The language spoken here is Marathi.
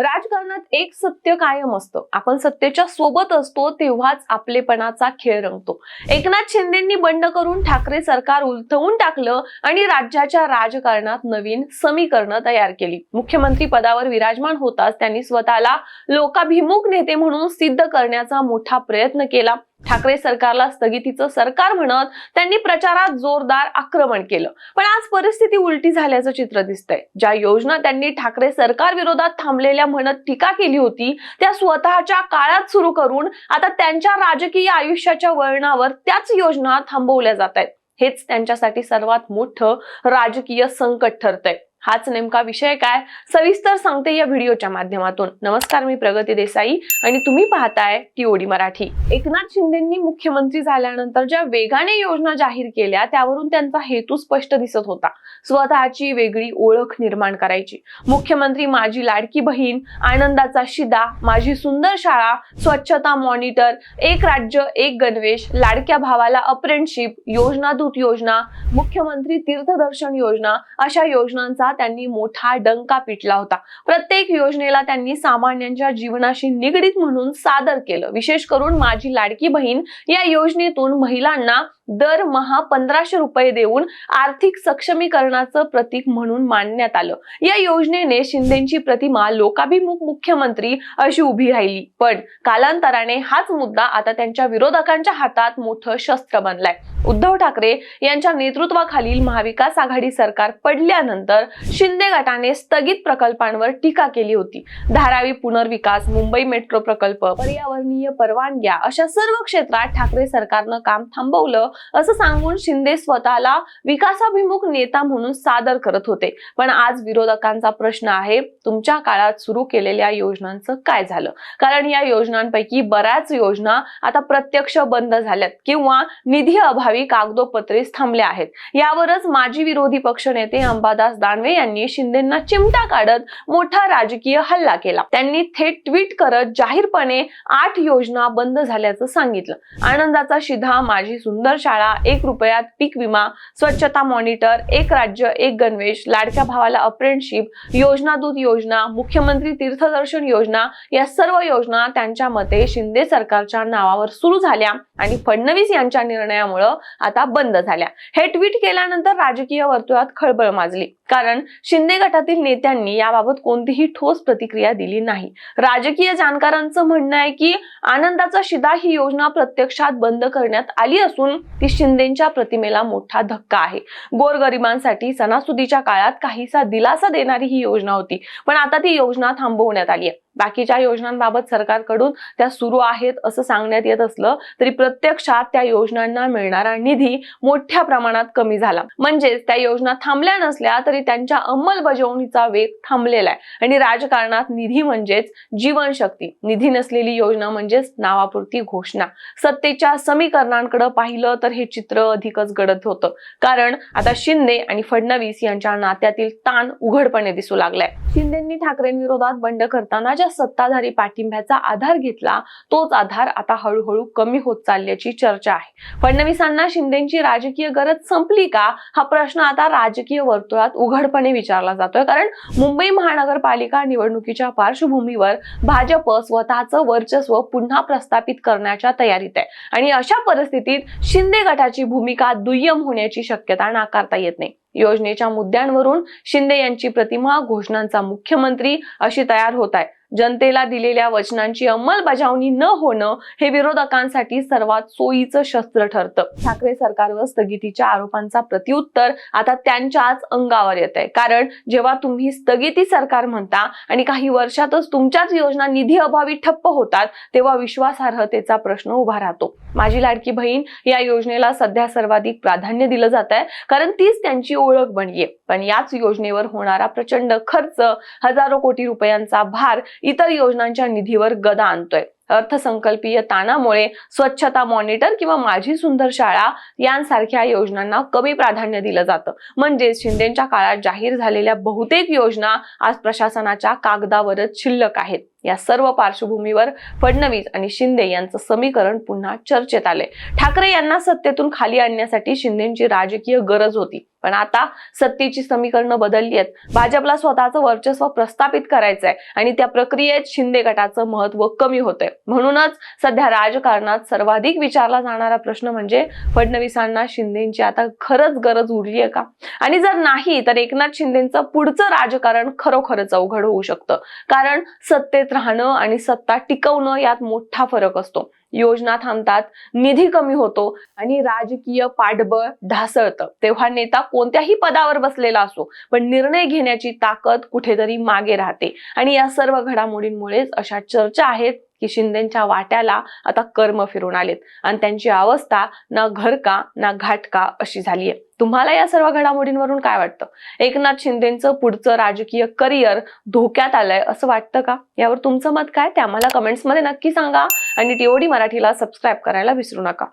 राजकारणात एक सत्य कायम असतं. आपण सत्तेच्या सोबत असतो तेव्हाच आपलेपणाचा खेळ रंगतो. एकनाथ शिंदेंनी बंड करून ठाकरे सरकार उलथवून टाकलं आणि राज्याच्या राजकारणात नवीन समीकरणं तयार केली. मुख्यमंत्री पदावर विराजमान होताच त्यांनी स्वतःला लोकाभिमुख नेते म्हणून सिद्ध करण्याचा मोठा प्रयत्न केला. ठाकरे सरकारला स्थगितीचं सरकार म्हणत त्यांनी प्रचारात जोरदार आक्रमण केलं. पण आज परिस्थिती उलटी झाल्याचं चित्र दिसतंय. ज्या योजना त्यांनी ठाकरे सरकार विरोधात थांबलेल्या म्हणत टीका केली होती त्या स्वतःच्या काळात सुरू करून आता त्यांच्या राजकीय आयुष्याच्या वळणावर त्याच योजना थांबवल्या जात आहेत. हेच त्यांच्यासाठी सर्वात मोठं राजकीय संकट ठरतंय. हाच नेमका विषय काय? सविस्तर सांगते या व्हिडिओच्या माध्यमातून. नमस्कार मी प्रगती देसाई आणि तुम्ही पाहताय टीओडी मराठी. एकनाथ शिंदेंनी मुख्यमंत्री झाल्यानंतर ज्या वेगाने योजना जाहीर केल्या त्यावरून त्यांचा हेतू स्पष्ट दिसत होता. स्वतःची वेगळी ओळख निर्माण करायची. मुख्यमंत्री माझी लाडकी बहीण आनंदाचा शिदा माझी सुंदर शाळा स्वच्छता मॉनिटर एक राज्य एक गणवेश लाडक्या भावाला अप्रेंटशिप योजना दूत योजना मुख्यमंत्री तीर्थदर्शन योजना अशा योजनांचा त्यांनी मोठा डंका पिटला होता. प्रत्येक योजनेला त्यांनी सामान्यांच्या जीवनाशी निगडीत म्हणून सादर केलं. विशेष करून माझी लाडकी बहीण या योजनेतून महिलांना दरमहा पंधराशे रुपये देऊन आर्थिक सक्षमीकरणाचं प्रतीक म्हणून मानण्यात आलं. या योजनेने शिंदेची प्रतिमा लोकाभिमुख मुख्यमंत्री अशी उभी राहिली. पण कालांतराने हाच मुद्दा आता त्यांच्या विरोधकांच्या हातात मोठं शस्त्र बनलाय. उद्धव ठाकरे यांच्या नेतृत्वाखालील महाविकास आघाडी सरकार पडल्यानंतर शिंदे गटाने स्थगित प्रकल्पांवर टीका केली होती. धारावी पुनर्विकास मुंबई मेट्रो प्रकल्प पर्यावरणीय परवानग्या अशा सर्व क्षेत्रात ठाकरे सरकारनं काम थांबवलं असं सांगून शिंदे स्वतःला विकासाभिमुख नेता म्हणून सादर करत होते. पण आज विरोधकांचा प्रश्न आहे तुमच्या काळात सुरू केलेल्या योजनांचं काय झालं? कारण या योजनांपैकी बऱ्याच योजना आता प्रत्यक्ष बंद झाल्यात किंवा निधी अभावी कागदोपत्रे थांबल्या आहेत. यावरच माजी विरोधी पक्षनेते अंबादास दानवे यांनी शिंदेना चिमटा काढत मोठा राजकीय हल्ला केला. त्यांनी थेट ट्विट करत जाहीरपणे आठ योजना बंद झाल्याचं सांगितलं. आनंदाचा शिधा माझी सुंदर शाळा एक रुपयात पीक विमा स्वच्छता मॉनिटर एक राज्य एक गणवेश लाडक्या भावाला अप्रेंटशिप योजना दूत योजना मुख्यमंत्री तीर्थदर्शन योजना या सर्व योजना त्यांच्या मते शिंदे सरकारच्या नावावर सुरू झाल्या आणि फडणवीस यांच्या निर्णयामुळं आता बंद झाल्या. हे ट्विट केल्यानंतर राजकीय वर्तुळात खळबळ माजली. कारण शिंदे गटातील नेत्यांनी याबाबत कोणतीही ठोस प्रतिक्रिया दिली नाही. राजकीय जाणकारांचं म्हणणं आहे की आनंदाचा शिदा ही योजना प्रत्यक्षात बंद करण्यात आली असून ती शिंदेच्या प्रतिमेला मोठा धक्का आहे. गोरगरिबांसाठी सणासुदीच्या काळात काहीसा दिलासा देणारी ही योजना होती. पण आता ती योजना थांबवण्यात आली आहे. बाकीच्या योजनांबाबत सरकारकडून त्या सुरू आहेत असं सांगण्यात येत असलं तरी प्रत्यक्षात त्या योजनांना मिळणारा निधी मोठ्या प्रमाणात कमी झाला. म्हणजेच त्या योजना थांबल्या नसल्या तरी त्यांच्या अंमलबजावणीचा वेग थांबलेला आहे. आणि राजकारणात निधी म्हणजेच जीवनशक्ती. निधी नसलेली योजना म्हणजेच नावापुरती घोषणा. सत्तेच्या समीकरणांकडे पाहिलं तर हे चित्र अधिकच गडद होतं. कारण आता शिंदे आणि फडणवीस यांच्या नात्यातील ताण उघडपणे दिसू लागलाय. शिंदेंनी ठाकरेंविरोधात बंड करताना ज्या सत्ताधारी पाठिंब्याचा आधार घेतला तोच आधार आता हळूहळू कमी होत चालल्याची चर्चा आहे. फडणवीसांना शिंदेची राजकीय गरज संपली का? हा प्रश्न आता राजकीय वर्तुळात उघडपणे विचारला जातोय. कारण मुंबई महानगरपालिका निवडणुकीच्या पार्श्वभूमीवर भाजप स्वतःचं वर्चस्व पुन्हा प्रस्थापित करण्याच्या तयारीत आहे. आणि अशा परिस्थितीत शिंदे गटाची भूमिका दुय्यम होण्याची शक्यता नाकारता येत नाही. योजनेच्या मुद्द्यांवरून शिंदे यांची प्रतिमा घोषणांचा मुख्यमंत्री अशी तयार होत आहे. जनतेला दिलेल्या वचनांची अंमलबजावणी न होणं हे विरोधकांसाठी सर्वात सोयीचं शस्त्र ठरतं. ठाकरे सरकारवर स्थगितीच्या आरोपांचा प्रत्युत्तर आता त्यांच्याच अंगावर येत आहे कारण जेव्हा तुम्ही स्थगिती सरकार म्हणता आणि काही वर्षातच तुमच्याच योजना निधी अभावी ठप्प होतात तेव्हा विश्वासार्हतेचा प्रश्न उभा राहतो. माझी लाडकी बहीण या योजनेला सध्या सर्वाधिक प्राधान्य दिलं जात आहे कारण तीच त्यांची ओळख बनलीये. पण याच योजनेवर होणारा प्रचंड खर्च हजारो कोटी रुपयांचा भार इतर योजनांच्या निधीवर गदा आणतोय. अर्थसंकल्पीय ताणामुळे स्वच्छता मॉनिटर किंवा माझी सुंदर शाळा यांसारख्या योजनांना कमी प्राधान्य दिलं जातं. म्हणजेच शिंदेच्या काळात जाहीर झालेल्या बहुतेक योजना आज प्रशासनाच्या कागदावरच शिल्लक आहेत. या सर्व पार्श्वभूमीवर फडणवीस आणि शिंदे यांचं समीकरण पुन्हा चर्चेत आले ठाकरे यांना सत्तेतून खाली आणण्यासाठी शिंदेची राजकीय गरज होती. पण आता सत्तेची समीकरणं बदलली आहेत. भाजपला स्वतःचं वर्चस्व प्रस्थापित करायचंय आणि त्या प्रक्रियेत शिंदे गटाचं महत्त्व कमी होतंय. म्हणूनच सध्या राजकारणात सर्वाधिक विचारला जाणारा प्रश्न म्हणजे फडणवीसांना शिंदेची आता खरंच गरज उरली आहे का? आणि जर नाही तर एकनाथ शिंदेचं पुढचं राजकारण खरोखरच अवघड होऊ शकतं. कारण सत्तेत राहणं आणि सत्ता टिकवणं यात मोठा फरक असतो. योजना थांबतात निधी कमी होतो आणि राजकीय पाठबळ ढासळतं. तेव्हा नेता कोणत्याही पदावर बसलेला असो पण निर्णय घेण्याची ताकद कुठेतरी मागे राहते. आणि या सर्व घडामोडींमुळेच अशा चर्चा आहेत की शिंदेच्या वाट्याला आता कर्म फिरून आलेत. आणि त्यांची अवस्था ना घर का ना घाट का अशी झालीय. तुम्हाला या सर्व घडामोडींवरून काय वाटतं? एकनाथ शिंदेचं पुढचं राजकीय करिअर धोक्यात आलंय असं वाटतं का? यावर तुमचं मत काय? ते आम्हाला कमेंट्समध्ये नक्की सांगा. आणि टीओडी मराठीला सबस्क्राईब करायला विसरू नका.